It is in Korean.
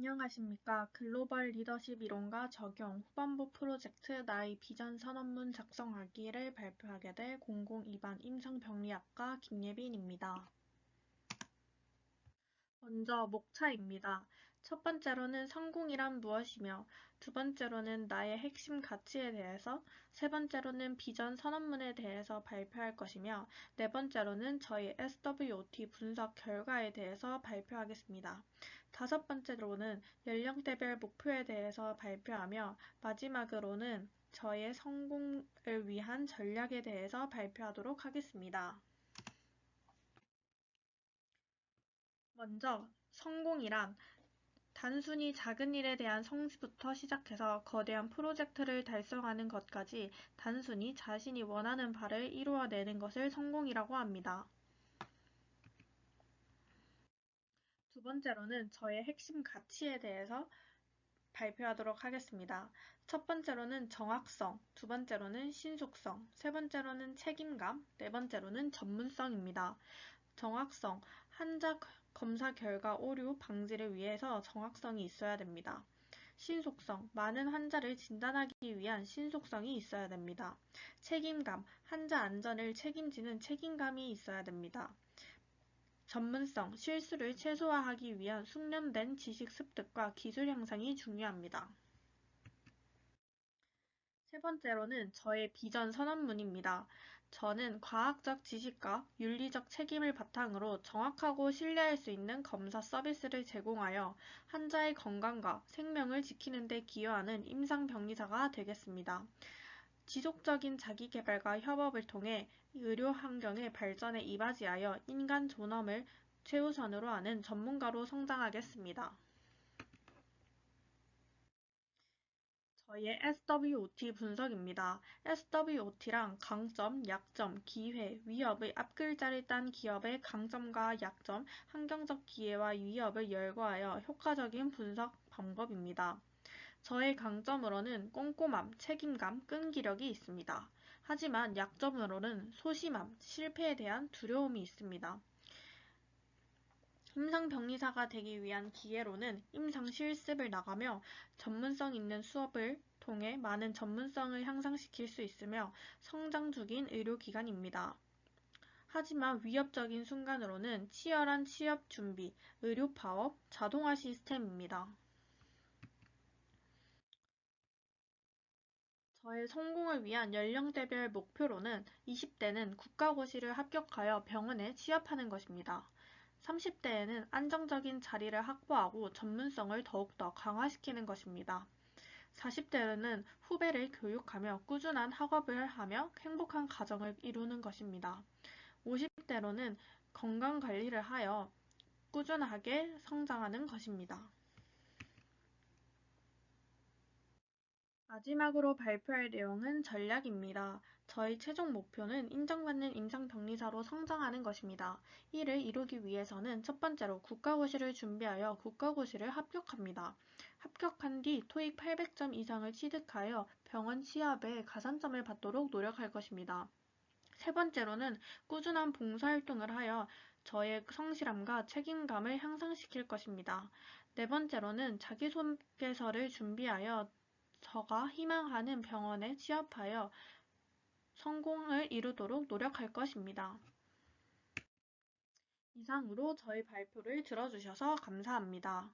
안녕하십니까. 글로벌 리더십 이론과 적용 후반부 프로젝트 나의 비전 선언문 작성하기를 발표하게 될 002반 임상병리학과 김예빈입니다. 먼저 목차입니다. 첫 번째로는 성공이란 무엇이며 두 번째로는 나의 핵심 가치에 대해서 세 번째로는 비전 선언문에 대해서 발표할 것이며 네 번째로는 저희 SWOT 분석 결과에 대해서 발표하겠습니다. 다섯 번째로는 연령대별 목표에 대해서 발표하며 마지막으로는 저의 성공을 위한 전략에 대해서 발표하도록 하겠습니다. 먼저 성공이란 단순히 작은 일에 대한 성취부터 시작해서 거대한 프로젝트를 달성하는 것까지 단순히 자신이 원하는 바를 이루어내는 것을 성공이라고 합니다. 두 번째로는 저의 핵심 가치에 대해서 발표하도록 하겠습니다. 첫 번째로는 정확성, 두 번째로는 신속성, 세 번째로는 책임감, 네 번째로는 전문성입니다. 정확성, 환자 검사 결과 오류 방지를 위해서 정확성이 있어야 됩니다. 신속성, 많은 환자를 진단하기 위한 신속성이 있어야 됩니다. 책임감, 환자 안전을 책임지는 책임감이 있어야 됩니다. 전문성, 실수를 최소화하기 위한 숙련된 지식 습득과 기술 향상이 중요합니다. 세 번째로는 저의 비전 선언문입니다. 저는 과학적 지식과 윤리적 책임을 바탕으로 정확하고 신뢰할 수 있는 검사 서비스를 제공하여 환자의 건강과 생명을 지키는 데 기여하는 임상 병리사가 되겠습니다. 지속적인 자기 개발과 협업을 통해 의료 환경의 발전에 이바지하여 인간 존엄을 최우선으로 하는 전문가로 성장하겠습니다. 저희의 SWOT 분석입니다. SWOT랑 강점, 약점, 기회, 위협의 앞글자를 딴 기업의 강점과 약점, 환경적 기회와 위협을 열거하여 효과적인 분석 방법입니다. 저의 강점으로는 꼼꼼함, 책임감, 끈기력이 있습니다. 하지만 약점으로는 소심함, 실패에 대한 두려움이 있습니다. 임상병리사가 되기 위한 기회로는 임상 실습을 나가며 전문성 있는 수업을 통해 많은 전문성을 향상시킬 수 있으며 성장 중인 의료기관입니다. 하지만 위협적인 순간으로는 치열한 취업 준비, 의료 파업, 자동화 시스템입니다. 저의 성공을 위한 연령대별 목표로는 20대는 국가고시를 합격하여 병원에 취업하는 것입니다. 30대에는 안정적인 자리를 확보하고 전문성을 더욱더 강화시키는 것입니다. 40대에는 후배를 교육하며 꾸준한 학업을 하며 행복한 가정을 이루는 것입니다. 50대로는 건강관리를 하여 꾸준하게 성장하는 것입니다. 마지막으로 발표할 내용은 전략입니다. 저희 최종 목표는 인정받는 임상병리사로 성장하는 것입니다. 이를 이루기 위해서는 첫 번째로 국가고시를 준비하여 국가고시를 합격합니다. 합격한 뒤 토익 800점 이상을 취득하여 병원 취업에 가산점을 받도록 노력할 것입니다. 세 번째로는 꾸준한 봉사활동을 하여 저의 성실함과 책임감을 향상시킬 것입니다. 네 번째로는 자기소개서를 준비하여 저가 희망하는 병원에 취업하여 성공을 이루도록 노력할 것입니다. 이상으로 저희 발표를 들어주셔서 감사합니다.